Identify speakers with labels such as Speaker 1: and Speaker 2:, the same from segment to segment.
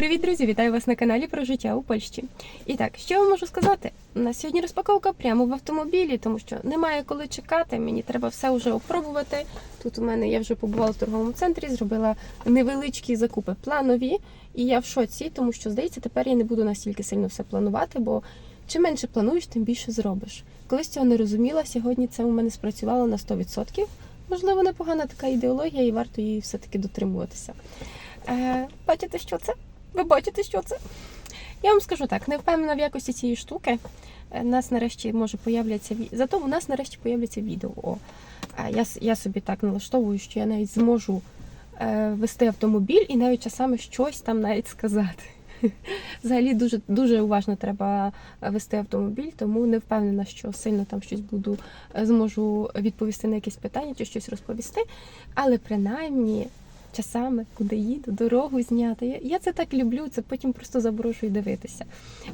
Speaker 1: Привіт, друзі! Вітаю вас на каналі про життя у Польщі. І так, що я вам можу сказати? У нас сьогодні розпаковка прямо в автомобілі, тому що немає коли чекати. Мені треба все вже опробувати. Тут у мене я вже побувала в торговому центрі, зробила невеличкі закупи планові, і я в шоці, тому що здається, тепер я не буду настільки сильно все планувати, бо чим менше плануєш, тим більше зробиш. Колись цього не розуміла. Сьогодні це у мене спрацювало на 100%. Можливо, непогана така ідеологія, і варто її все-таки дотримуватися. Е, бачите, що це? Ви бачите, що це? Я вам скажу так, не впевнена в якості цієї штуки. Е, Нас нарешті може появляться Зато у нас нарешті появляться відео. О, е, я, я собі так налаштовую, що я навіть зможу е, вести автомобіль і навіть часами щось там навіть сказати. Взагалі дуже дуже уважно треба вести автомобіль, тому не впевнена, що сильно там щось буду е, зможу відповісти на якісь питання чи щось розповісти. Але принаймні часами, куди їду, дорогу зняти. Я, я це так люблю, це потім просто заброшую дивитися.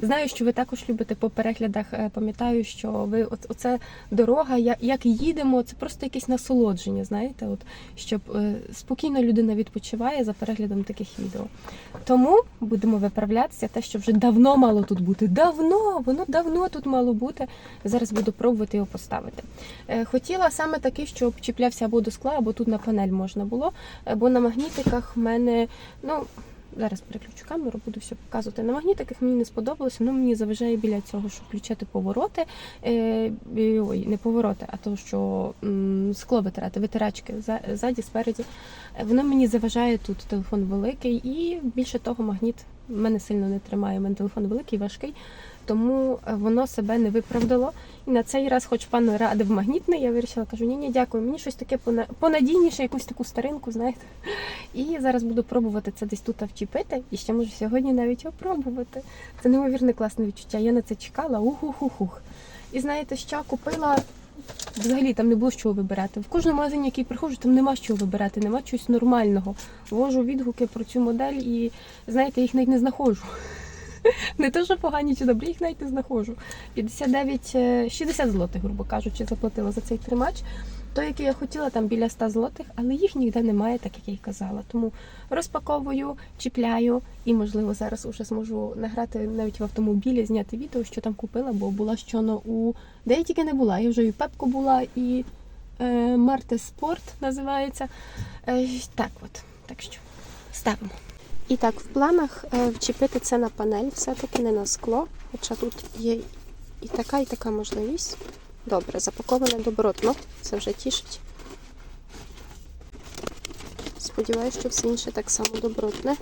Speaker 1: Знаю, що ви також любите по переглядах. е, Пам'ятаю, що ви от, оце дорога, як, як їдемо, це просто якесь насолодження, знаєте, от щоб е, спокійно людина відпочиває за переглядом таких відео. Тому будемо виправлятися те, що вже давно мало тут бути. Давно, воно давно тут мало бути. Зараз буду пробувати його поставити. Е, Хотіла саме такий, щоб чіплявся або до скла, або тут на панель можна було. Е, Бо на магнітиках в мене, ну. Зараз переключу камеру, буду все показувати. На магнітиках мені не сподобалося, ну мені заважає біля цього, щоб включати повороти. Е, ой, не повороти, а то, що скло витирати, витирачки за- ззаді, спереді. Е, Воно мені заважає тут телефон великий, і більше того, магніт мене сильно не тримає. У мене телефон великий, важкий, тому е, воно себе не виправдало. І на цей раз, хоч пан радив магнітний, я вирішила, кажу, ні, ні, дякую, мені щось таке понадійніше, якусь таку старинку, знаєте. І зараз буду пробувати це десь тут вчепити, і ще можу сьогодні навіть опробувати. Це неймовірне класне відчуття. Я на це чекала, ух-ух-ух-ух. І знаєте, що купила. Взагалі там не було з чого вибирати. В кожному магазині, який приходжу, там нема з чого вибирати, нема чогось нормального. Ввожу відгуки про цю модель і, знаєте, їх навіть не знаходжу. Не те, що погані чи добрі, їх навіть не знаходжу. 59, е, 60 злотих, грубо кажучи, заплатила за цей тримач. Той, який я хотіла, там біля 100 злотих, але їх ніде немає, так як я й казала. Тому розпаковую, чіпляю і, можливо, зараз уже зможу награти навіть в автомобілі, зняти відео, що там купила, бо була щойно у. Де я тільки не була. Я вже і в Пепко була, і е, Марте Спорт називається. Е, так от, так що ставимо. І так, в планах е, вчепити це на панель, все-таки не на скло, хоча тут є і така, і така можливість. Добре, запаковане добротно, це вже тішить. Сподіваюся, що все інше так само добротне.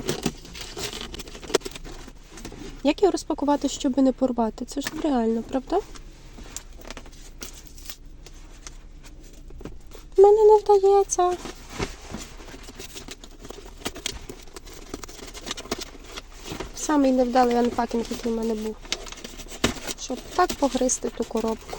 Speaker 1: Як його розпакувати, щоб не порвати? Це ж нереально, правда? Мене не вдається. Самий невдалий анпакінг, який в мене був. Щоб так погризти ту коробку.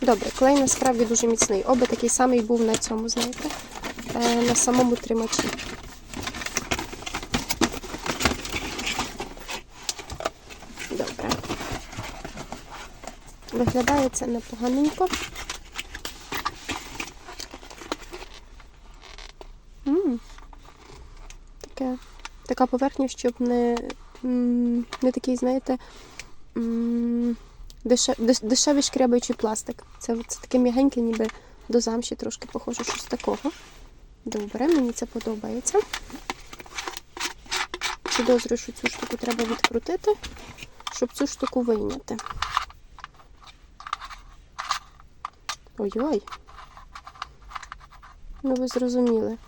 Speaker 1: Добре, клей насправді дуже міцний. Оби такий самий був на цьому, знаєте, е, на самому тримачі. Добре. Виглядає це непоганенько. Таке, така поверхня, щоб не, не такий, знаєте, м, деше, деш- дешевий шкрябаючий пластик. Це, це таке м'ягеньке, ніби до замші трошки похоже, щось такого. Добре, мені це подобається. Підозрюю, що цю штуку треба відкрутити, щоб цю штуку вийняти. Ой-ой. Ну, ви зрозуміли.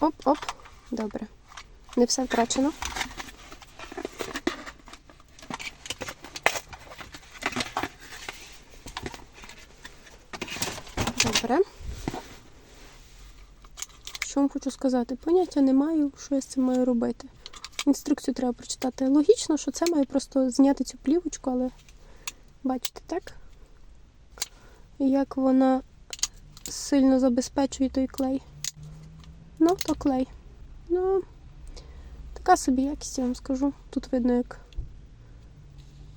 Speaker 1: Оп-оп. Добре. Не все втрачено. Добре. Що вам хочу сказати? Поняття не маю, що я з цим маю робити. Інструкцію треба прочитати. Логічно, що це маю просто зняти цю плівочку, але бачите, так? Як вона сильно забезпечує той клей. Ну, то клей. Ну, така собі якість, я вам скажу. Тут видно, як,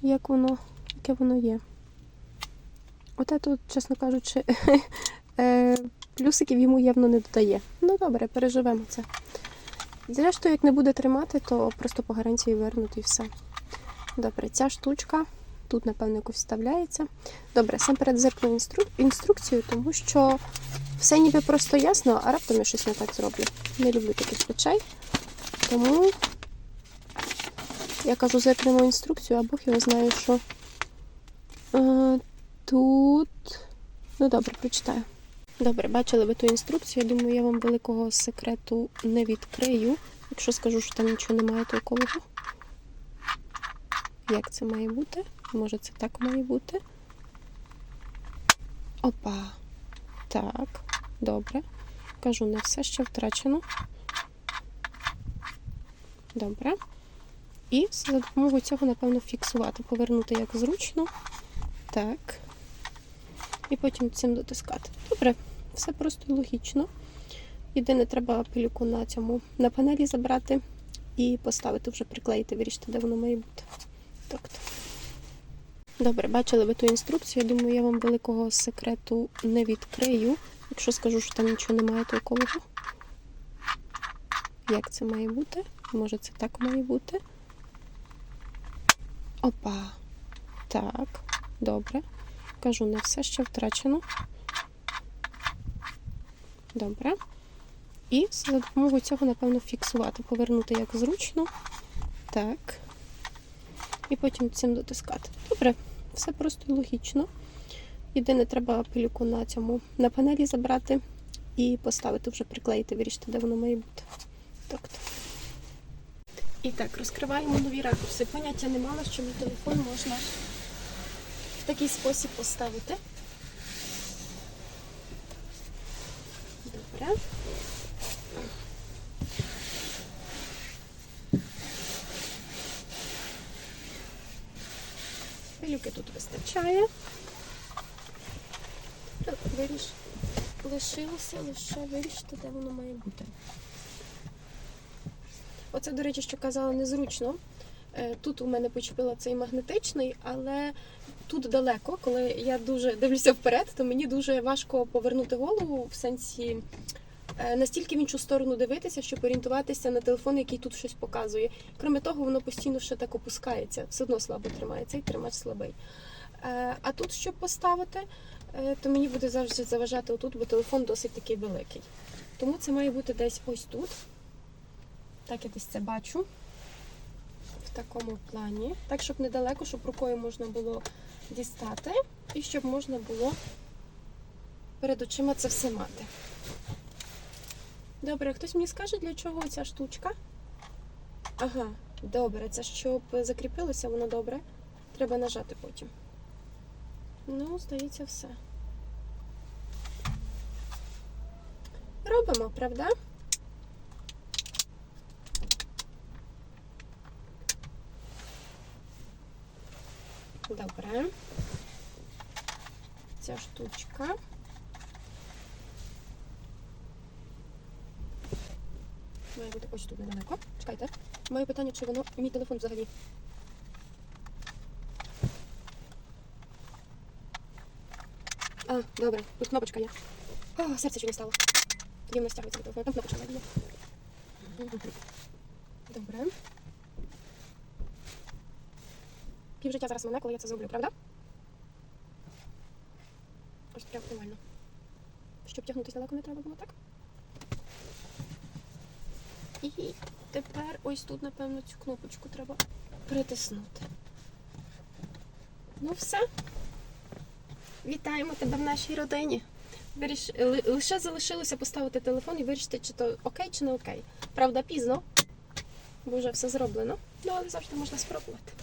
Speaker 1: як воно, яке воно є. Оте тут, чесно кажучи, е, плюсиків йому явно не додає. Ну добре, переживемо це. Зрештою, як не буде тримати, то просто по гарантії вернуть і все. Добре, ця штучка тут, напевно, якось вставляється. Добре, сам перед зеркну інстру... інструкцію, тому що все ніби просто ясно, а раптом я щось не так зроблю. Не люблю таких речей. Тому я кажу, зеркнемо інструкцію, а Бог його знає, що е, тут. Ну добре, прочитаю. Добре, бачили ви ту інструкцію. Я думаю, я вам великого секрету не відкрию. Якщо скажу, що там нічого немає толкового. Як це має бути? Може, це так має бути? Опа. Так, добре. Кажу, не все ще втрачено. Добре. І за допомогою цього, напевно, фіксувати, повернути як зручно. Так. І потім цим дотискати. Добре, все просто і логічно. Єдине, треба пилюку на цьому на панелі забрати і поставити, вже приклеїти, вирішити, де воно має бути. Так. Добре, бачили ви ту інструкцію. Я думаю, я вам великого секрету не відкрию. Якщо скажу, що там нічого немає толкового. Як це має бути? Може, це так має бути? Опа. Так, добре. Кажу, не все ще втрачено. Добре. І за допомогою цього, напевно, фіксувати, повернути як зручно. Так. І потім цим дотискати. Добре, все просто і логічно. Єдине, треба пилюку на цьому на панелі забрати і поставити, вже приклеїти, вирішити, де воно має бути. Так. І так, розкриваємо нові ракурси. Поняття не мала, що мій телефон можна в такий спосіб поставити. Добре. Пилюки тут вистачає. Виріш... Лишилося лише вирішити, де воно має бути. Оце, до речі, що казала, незручно. Е, Тут у мене почепила цей магнетичний, але тут далеко, коли я дуже дивлюся вперед, то мені дуже важко повернути голову в сенсі е, настільки в іншу сторону дивитися, щоб орієнтуватися на телефон, який тут щось показує. Крім того, воно постійно ще так опускається, все одно слабо тримається і тримач слабий. Е, А тут, щоб поставити, то мені буде завжди заважати отут, бо телефон досить такий великий. Тому це має бути десь ось тут. Так я десь це бачу. В такому плані. Так, щоб недалеко, щоб рукою можна було дістати, і щоб можна було перед очима це все мати. Добре, хтось мені скаже, для чого ця штучка? Ага, добре, це щоб закріпилося, воно добре. Треба нажати потім. Ну, здається, все. Робимо, правда? Добре. Ця штучка. Має бути ось тут недалеко. Чекайте. Моє питання, чи воно мій телефон взагалі. Добре, тут кнопочка є. О, серце ще не стало. Тоді воно стягується до телефону. Там кнопочка є. Добре. Пів життя зараз мене, коли я це зроблю, правда? Ось таке оптимально. Щоб тягнутися далеко не треба було, так? І тепер ось тут, напевно, цю кнопочку треба притиснути. Ну все. Вітаємо тебе в нашій родині. Виріш... Лише залишилося поставити телефон і вирішити, чи то окей, чи не окей. Правда, пізно, бо вже все зроблено. Ну, але завжди можна спробувати.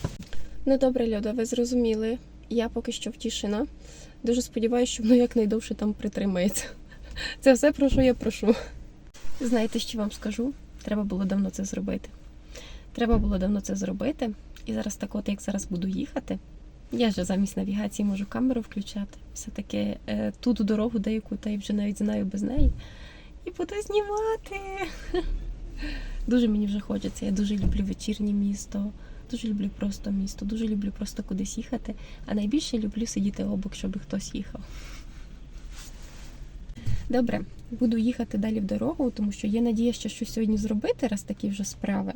Speaker 1: Ну добре, Люда, ви зрозуміли. Я поки що втішена. Дуже сподіваюся, що воно якнайдовше там притримається. Це все, про що я прошу. Знаєте, що вам скажу? Треба було давно це зробити. Треба було давно це зробити. І зараз так, от як зараз буду їхати, я ж замість навігації можу камеру включати. Все-таки е, тут дорогу деяку, та й вже навіть знаю без неї. І буду знімати. Дуже мені вже хочеться. Я дуже люблю вечірнє місто, Дуже люблю просто місто, дуже люблю просто кудись їхати. А найбільше люблю сидіти обок, щоб хтось їхав. Добре, буду їхати далі в дорогу, тому що є надія ще щось сьогодні зробити, раз такі вже справи.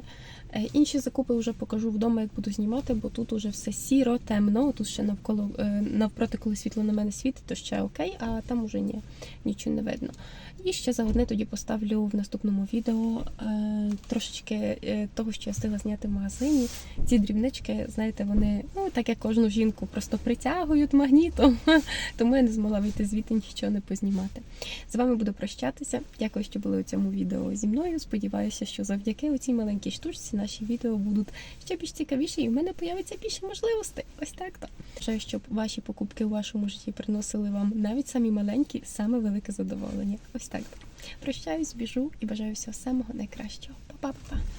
Speaker 1: Е, Інші закупи вже покажу вдома, як буду знімати, бо тут уже все сіро, темно. Тут ще навколо е, навпроти, коли світло на мене світить, то ще окей, а там уже ні, нічого не видно. І ще заодне тоді поставлю в наступному відео е, трошечки того, що я встигла зняти в магазині. Ці дрібнички, знаєте, вони ну так як кожну жінку просто притягують магнітом, тому я не змогла вийти звідти нічого не познімати. З вами буду прощатися. Дякую, що були у цьому відео зі мною. Сподіваюся, що завдяки оцій маленькій штучці наші відео будуть ще більш цікавіші, і в мене появиться більше можливостей. Ось так то. Бажаю, щоб ваші покупки у вашому житті приносили вам навіть самі маленькі, саме велике задоволення. Ось так. Прощаюсь, біжу і бажаю всього самого найкращого. Па-па-па-па.